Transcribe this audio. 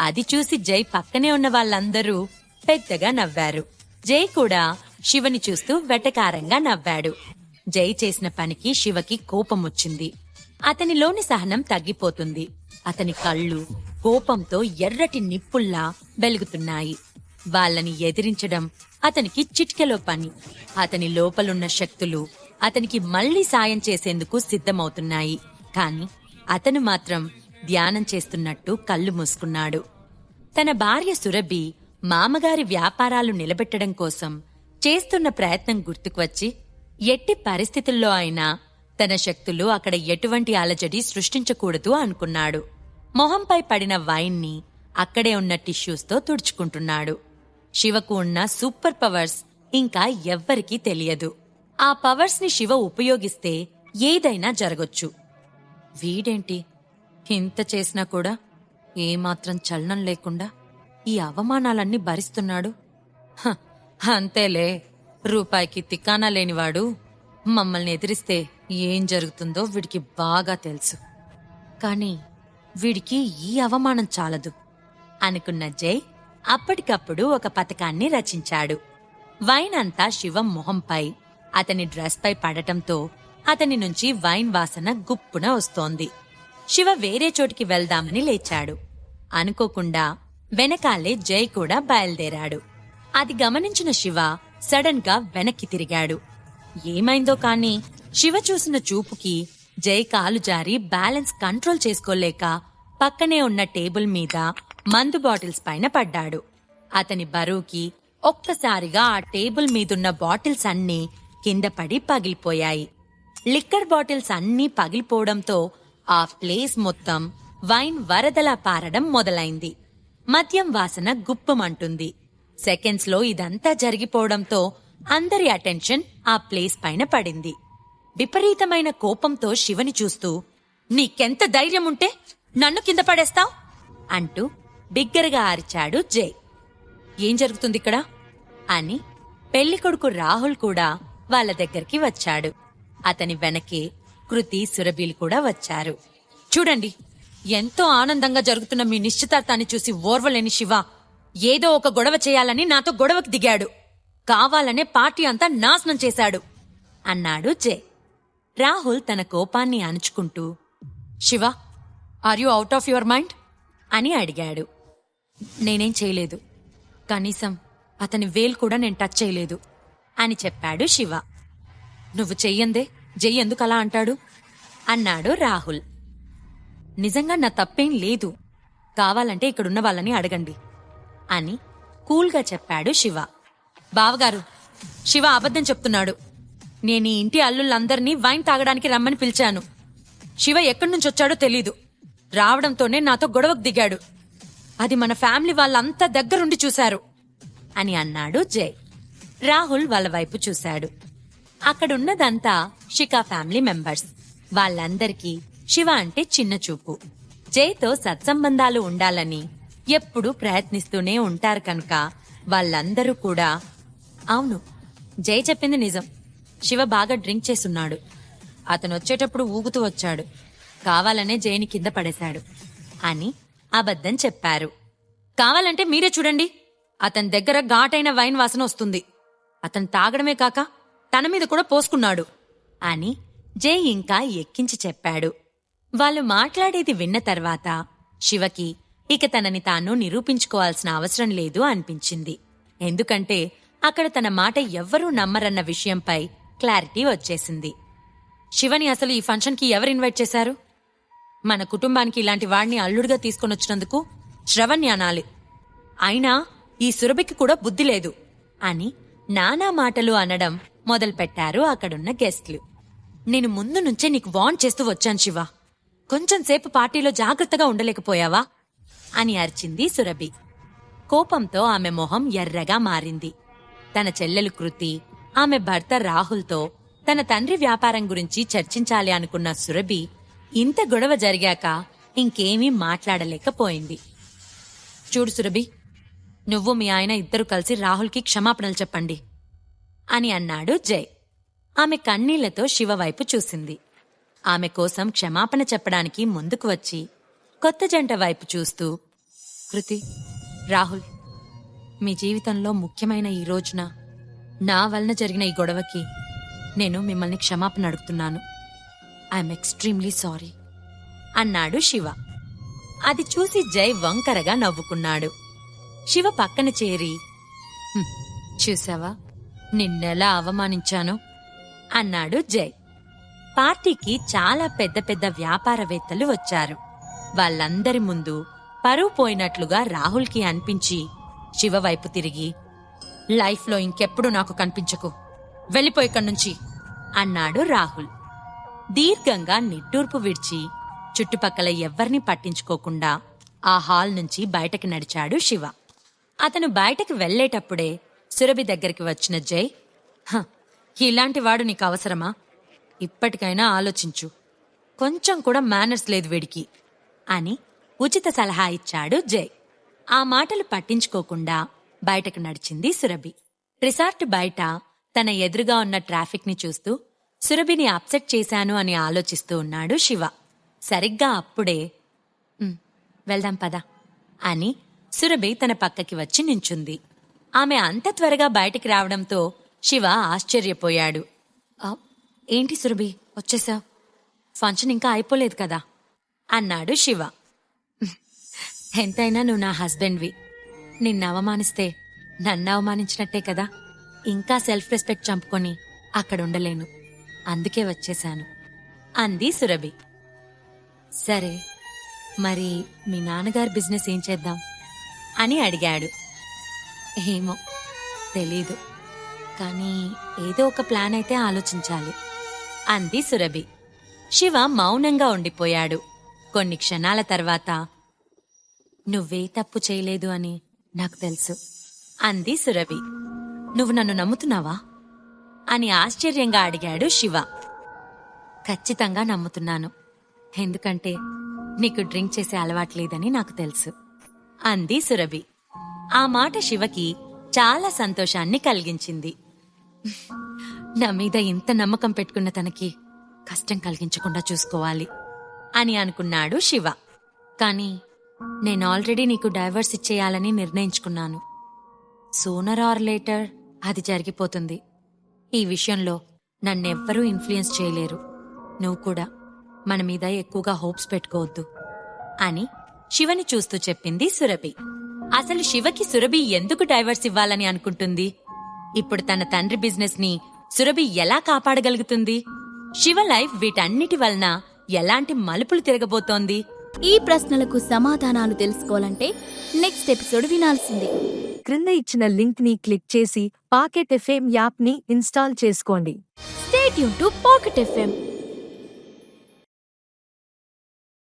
అది చూసి జై పక్కనే ఉన్న వాళ్ళందరూ పెద్దగా నవ్వారు. జై కూడా శివని చూస్తూ వెటకారంగా నవ్వాడు. జై చేసిన పనికి శివకి కోపం వచ్చింది అతనిలోని సహనం తగ్గిపోతుంది. అతని కళ్ళు కోపంతో ఎర్రటి నిప్పుల్లా వెలుగుతున్నాయి. వాళ్ళని ఎదిరించడం అతనికి చిట్కెలో పని. అతని లోపలున్న శక్తులు అతనికి మళ్ళీ సాయం చేసేందుకు సిద్ధమవుతున్నాయి. కాని అతను మాత్రం ధ్యానం చేస్తున్నట్టు కళ్ళు మూసుకున్నాడు. తన భార్య సురభి మామగారి వ్యాపారాలు నిలబెట్టడం కోసం చేస్తున్న ప్రయత్నం గుర్తుకు వచ్చి ఎట్టి పరిస్థితుల్లో అయినా తన శక్తులు అక్కడ ఎటువంటి అలజడి సృష్టించకూడదు అనుకున్నాడు. మొహంపై పడిన వైన్ని అక్కడే ఉన్న టిష్యూస్తో తుడుచుకుంటున్నాడు. శివకు ఉన్న సూపర్ పవర్స్ ఇంకా ఎవ్వరికీ తెలియదు. ఆ పవర్స్ని శివ ఉపయోగిస్తే ఏదైనా జరగొచ్చు. వీడేంటి? ఇంత చేసినా కూడా ఏమాత్రం చలనం లేకుండా ఈ అవమానాలన్నీ భరిస్తున్నాడు. హ, అంతేలే. రూపాయికి తిక్కానా లేనివాడు మమ్మల్ని ఎదిరిస్తే ఏం జరుగుతుందో వీడికి బాగా తెలుసు. కాని వీడికి ఈ అవమానం చాలదు. అనుకున్న జై అప్పటికప్పుడు ఒక పథకాన్ని రచించాడు. వైన్ అంతా శివం మొహంపై అతని డ్రెస్పై పడటంతో అతని నుంచి వైన్ వాసన గుప్పున వస్తోంది. శివ వేరే చోటికి వెళ్దామని లేచాడు. అనుకోకుండా వెనకాలే జై కూడా బయలుదేరాడు. అది గమనించిన శివ సడన్గా వెనక్కి తిరిగాడు. ఏమైందో కాని శివ చూసిన చూపుకి జై కాలు జారి బ్యాలెన్స్ కంట్రోల్ చేసుకోలేక పక్కనే ఉన్న టేబుల్ మీద మందు బాటిల్స్ పైన పడ్డాడు. అతని బరువుకి ఒక్కసారిగా ఆ టేబుల్ మీదున్న బాటిల్స్ అన్నీ కింద పడి పగిలిపోయాయి. లిక్కర్ బాటిల్స్ అన్నీ పగిలిపోవడంతో ఆ ప్లేస్ మొత్తం వైన్ వరదలా పారడం మొదలైంది. మద్యం వాసన గుప్పమంటుంది. సెకండ్స్లో ఇదంతా జరిగిపోవడంతో అందరి అటెన్షన్ ఆ ప్లేస్ పైన పడింది. విపరీతమైన కోపంతో శివని చూస్తూ నీకెంత ధైర్యం ఉంటే నన్ను కింద పడేస్తావ్? అంటూ బిగ్గరగా అరిచాడు జై ఏం జరుగుతుంది ఇక్కడ అని పెళ్ళికొడుకు రాహుల్ కూడా వాళ్ళ దగ్గరికి వచ్చాడు. అతని వెనకే కృతి సురభీలు కూడా వచ్చారు. చూడండి ఎంతో ఆనందంగా జరుగుతున్న మీ నిశ్చితార్థాన్ని చూసి ఓర్వలేని శివ ఏదో ఒక గొడవ చేయాలని నాతో గొడవకు దిగాడు. కావాలనే పార్టీ అంతా నాశనం చేశాడు అన్నాడు జే. రాహుల్ తన కోపాన్ని అణుచుకుంటూ Shiva are you out of your mind? అని అడిగాడు. నేనేం చేయలేదు. కనీసం అతని వేలు కూడా నేను టచ్ చేయలేదు అని చెప్పాడు శివ. నువ్వు చెయ్యందే జై ఎందుకు అలా అంటాడు? అన్నాడు రాహుల్. నిజంగా నా తప్పేం లేదు. కావాలంటే ఇక్కడున్న వాళ్ళని అడగండి అని కూల్గా చెప్పాడు శివ. బావగారు శివ అబద్ధం చెప్తున్నాడు. నేను ఈ ఇంటి అల్లుళ్ళందరినీ వైన్ తాగడానికి రమ్మని పిలిచాను. శివ ఎక్కడి నుంచి వచ్చాడో తెలీదు. రావడంతోనే నాతో గొడవకు దిగాడు. అది మన ఫ్యామిలీ వాళ్ళంతా దగ్గరుండి చూశారు అని అన్నాడు జై. రాహుల్ వాళ్ళ వైపు చూశాడు. అక్కడున్నదంతా షికా ఫ్యామిలీ మెంబర్స్. వాళ్ళందరికీ శివ అంటే చిన్న చూపు. జైతో సత్సంబంధాలు ఉండాలని ఎప్పుడూ ప్రయత్నిస్తూనే ఉంటారు కనుక వాళ్ళందరూ కూడా అవును జై చెప్పింది నిజం. శివ బాగా డ్రింక్ చేసున్నాడు అతను వచ్చేటప్పుడు ఊగుతూ వచ్చాడు. కావాలనే జైని కింద పడేశాడు. అని అబద్ధం చెప్పారు. కావాలంటే మీరే చూడండి. అతని దగ్గర ఘాటైన వైన్ వాసన వస్తుంది. అతను తాగడమే కాక తన మీద కూడా పోసుకున్నాడు. అని జై ఇంకా ఎక్కించి చెప్పాడు. వాళ్ళు మాట్లాడేది విన్న తర్వాత శివకి ఇక తనని తాను నిరూపించుకోవాల్సిన అవసరం లేదు అనిపించింది. ఎందుకంటే అక్కడ తన మాట ఎవ్వరూ నమ్మరన్న విషయంపై క్లారిటీ వచ్చేసింది. శివని అసలు ఈ ఫంక్షన్కి ఎవరు ఇన్వైట్ చేశారు? మన కుటుంబానికి ఇలాంటి వాడిని అల్లుడిగా తీసుకొనొచ్చినందుకు శ్రవణ్య అనాలి. అయినా ఈ సురభికి కూడా బుద్ధి లేదు అని నానా మాటలు అనడం మొదలుపెట్టారు అక్కడున్న గెస్ట్లు. నేను ముందు నుంచే నీకు వార్న్ చేస్తూ వచ్చాను శివ. కొంచెం సేపు పార్టీలో జాగ్రత్తగా ఉండలేకపోయావా? అని అరిచింది సురభి. కోపంతో ఆమె మొహం ఎర్రగా మారింది. తన చెల్లెలు కృతి ఆమె భర్త రాహుల్తో తన తండ్రి వ్యాపారం గురించి చర్చించాలి అనుకున్న సురభి ఇంత గొడవ జరిగాక ఇంకేమీ మాట్లాడలేకపోయింది. చూడు సురభి నువ్వు మీ ఆయన ఇద్దరు కలిసి రాహుల్కి క్షమాపణలు చెప్పండి. అని అన్నాడు జై. ఆమె కన్నీళ్ళతో శివ వైపు చూసింది. ఆమె కోసం క్షమాపణ చెప్పడానికి ముందుకు వచ్చి కొత్త జంట వైపు చూస్తూ కృతి రాహుల్ మీ జీవితంలో ముఖ్యమైన ఈ రోజున నా వలన జరిగిన ఈ గొడవకి నేను మిమ్మల్ని క్షమాపణ అడుగుతున్నాను. ఐఎమ్ ఎక్స్ట్రీమ్లీ సారీ అన్నాడు శివ. అది చూసి జై వంకరగా నవ్వుకున్నాడు. శివ పక్కన చేరి చూసావా? నిన్నెలా అవమానించాను? అన్నాడు జై. పార్టీకి చాలా పెద్ద పెద్ద వ్యాపారవేత్తలు వచ్చారు. వాళ్ళందరి ముందు పరువు పోయినట్లుగా రాహుల్కి అనిపించి శివ వైపు తిరిగి లైఫ్లో ఇంకెప్పుడు నాకు కనిపించకు. వెళ్ళిపోయి నుంచి అన్నాడు రాహుల్. దీర్ఘంగా నిట్టూర్పు విడిచి చుట్టుపక్కల ఎవ్వర్ని పట్టించుకోకుండా ఆ హాల్ నుంచి బయటకి నడిచాడు శివ. అతను బయటకు వెళ్ళేటప్పుడే సురభి దగ్గరికి వచ్చిన జై "హ, ఇలాంటి వాడు నీకు అవసరమా? ఇప్పటికైనా ఆలోచించు. కొంచెం కూడా మేనర్స్ లేదు వీడికి అని ఉచిత సలహా ఇచ్చాడు జై. ఆ మాటలు పట్టించుకోకుండా బయటకు నడిచింది సురభి. రిసార్ట్ బయట తన ఎదురుగా ఉన్న ట్రాఫిక్ని చూస్తూ సురభిని అప్సెట్ చేశాను అని ఆలోచిస్తూ ఉన్నాడు శివ. సరిగ్గా అప్పుడే "ఉమ్, వెళ్దాం పద అని సురభి తన పక్కకి వచ్చి నించుంది. ఆమె అంత త్వరగా బయటికి రావడంతో శివ ఆశ్చర్యపోయాడు. "ఆ, ఏంటి సురభి? వచ్చేసావు? ఫంక్షన్ ఇంకా అయిపోలేదు కదా? అన్నాడు శివ. ఎంతైనా నువ్వు నా హస్బెండ్వి. నిన్ను అవమానిస్తే నన్ను అవమానించినట్టే కదా? ఇంకా సెల్ఫ్ రెస్పెక్ట్ చంపుకొని అక్కడ ఉండలేను అందుకే వచ్చేశాను అంది సురభి. సరే మరి మీ నాన్నగారి బిజినెస్ ఏం చేద్దాం? అని అడిగాడు. ఏమో తెలీదు. కానీ ఏదో ఒక ప్లాన్ అయితే ఆలోచించాలి. అంది సురభి. శివ మౌనంగా ఉండిపోయాడు. కొన్ని క్షణాల తర్వాత నువ్వే తప్పు చేయలేదు అని నాకు తెలుసు అంది సురభి. నువ్వు నన్ను నమ్ముతున్నావా? అని ఆశ్చర్యంగా అడిగాడు శివ. ఖచ్చితంగా నమ్ముతున్నాను. ఎందుకంటే నీకు డ్రింక్ చేసే అలవాట్లేదని నాకు తెలుసు అంది సురభి. ఆ మాట శివకి చాలా సంతోషాన్ని కలిగించింది. నా మీద ఇంత నమ్మకం పెట్టుకున్న తనకి కష్టం కలిగించకుండా చూసుకోవాలి అని అనుకున్నాడు శివ. కాని నేను ఆల్రెడీ నీకు డైవర్స్ ఇచ్చేయాలని నిర్ణయించుకున్నాను. సూనర్ ఆర్ లేటర్ అది జరిగిపోతుంది. ఈ విషయంలో నన్నెవ్వరూ ఇన్ఫ్లుయెన్స్ చేయలేరు. నువ్వు కూడా మన మీద ఎక్కువగా హోప్స్ పెట్టుకోవద్దు అని శివని చూస్తూ చెప్పింది సురభి. అసలు శివకి సురభి ఎందుకు డైవర్స్ ఇవ్వాలని అనుకుంటుంది? ఇప్పుడు తన తండ్రి బిజినెస్ని సురభి ఎలా కాపాడగలుగుతుంది? శివ లైఫ్ వీటన్నిటి వలన ఎలాంటి మలుపులు తిరగబోతోంది? ఈ ప్రశ్నలకు సమాధానాలు తెలుసుకోవాలంటే నెక్స్ట్ ఎపిసోడ్ వినాల్సిందే. క్రింద ఇచ్చిన లింక్ని క్లిక్ చేసి పాకెట్ ఎఫ్ఎం యాప్ని ఇన్స్టాల్ చేసుకోండి. స్టేట్ యూన్ టు పాకెట్ ఎఫ్ఎం